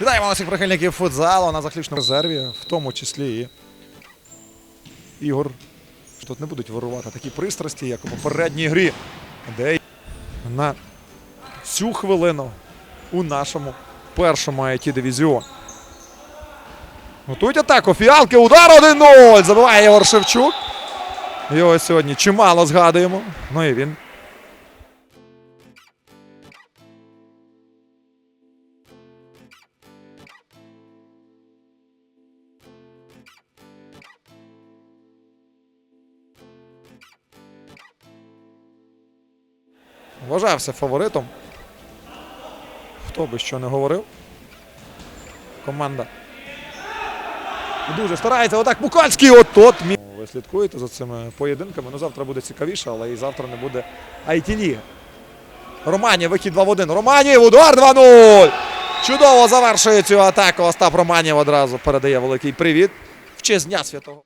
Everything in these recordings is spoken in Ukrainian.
Вітаємо усіх прихильників футзалу на заключному резерві, в тому числі і Ігор. Тут не будуть вирувати такі пристрасті, як у попередній грі, де на цю хвилину у нашому першому it дивізіоні. Готують атаку. Фіалки. Удар 1-0. Забиває Єгор Шевчук. Його сьогодні чимало згадуємо. Ну і він вважався фаворитом. Хто би що не говорив. Команда дуже старається. Отак Букальський от-от. Ви слідкуєте за цими поєдинками. Ну завтра буде цікавіше, але і завтра не буде IT-ліги. Романів, вихід 2 в 1. Романів, удар 2-0. Чудово завершує цю атаку. Остап Романів одразу передає великий привіт. В честь Дня Святого.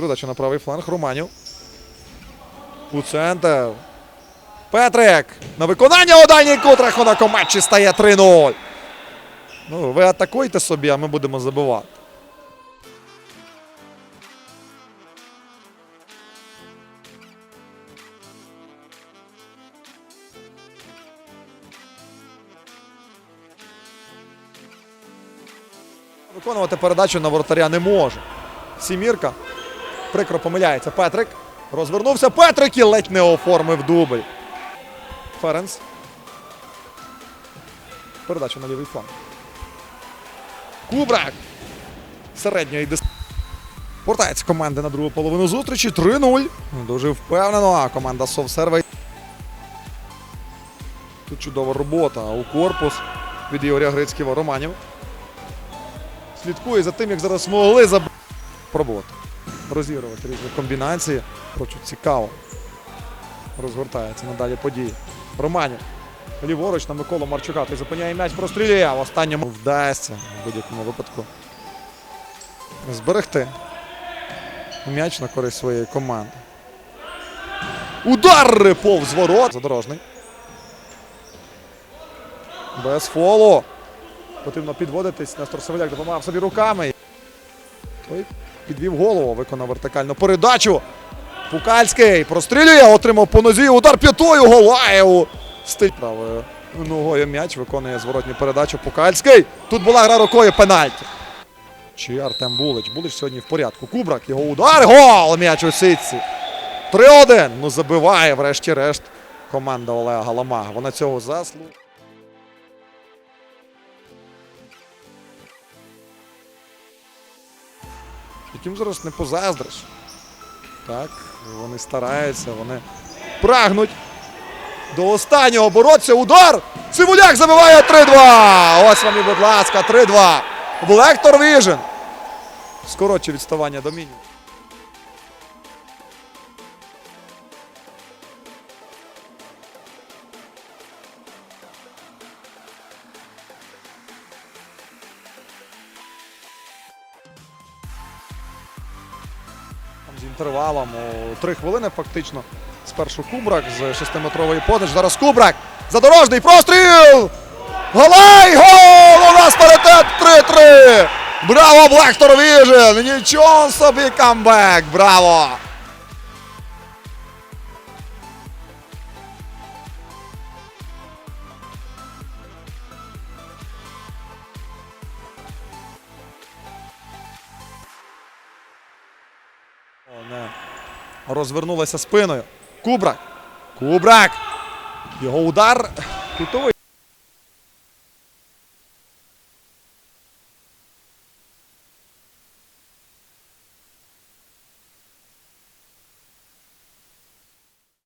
Передача на правий фланг. Романів. У центр. Петрик. На виконання у дальній кут рахунок у стає 3-0. Ну, ви атакуйте собі, а ми будемо забивати. Виконувати передачу на воротаря не може. Сімірка. Прикро помиляється. Петрик. Розвернувся Петрик і ледь не оформив дубль. Ференс. Передача на лівий фланг. Кубрак. Середньої дис... Портається команда на другу половину зустрічі. 3-0. Дуже впевнено. А команда Совсерва. Тут чудова робота. У корпус від Ігоря Грицького Романів. Слідкує за тим, як зараз могли заб... пробувати. Розігрувати різні комбінації. Хочу цікаво. Розгортається надалі події. Романів. Ліворуч на Миколу Марчука. Той зупиняє м'яч, прострілює. В останньому вдасться в будь-якому випадку. Зберегти. М'яч на користь своєї команди. Удар повз ворот. Задорожний. Без фолу. Потрібно підводитись. Нестор Савеляк допомагав собі руками. Той підвів голову, виконав вертикальну передачу. Пукальський прострілює, отримав по нозі. Удар п'ятою Голаєву. Стиль правою ногою м'яч виконує зворотню передачу. Пукальський. Тут була гра рукою пенальті. Чи Артем Булич. Булич сьогодні в порядку. Кубрак, його удар. Гол! М'яч у сітці. 3-1. Ну забиває, врешті-решт, команда Олега Галамага. Вона цього заслуг. Яким зараз не позаздриш. Так, вони стараються, вони прагнуть до останнього бороться. Удар! Цивуляк забиває 3-2. Ось вам і, будь ласка, 3-2. Блектор Віжен. Скоротче відставання до мінімуму. З інтервалом у три хвилини фактично. Спершу Кубрак з 6-метрової подачі. Зараз Кубрак. Задорожний простріл! Голай! Гол! У нас паритет 3-3! Браво, Блектор Віжен! Нічого собі камбек! Браво! Розвернулася спиною. Кубрак. Кубрак. Його удар. Кутовий.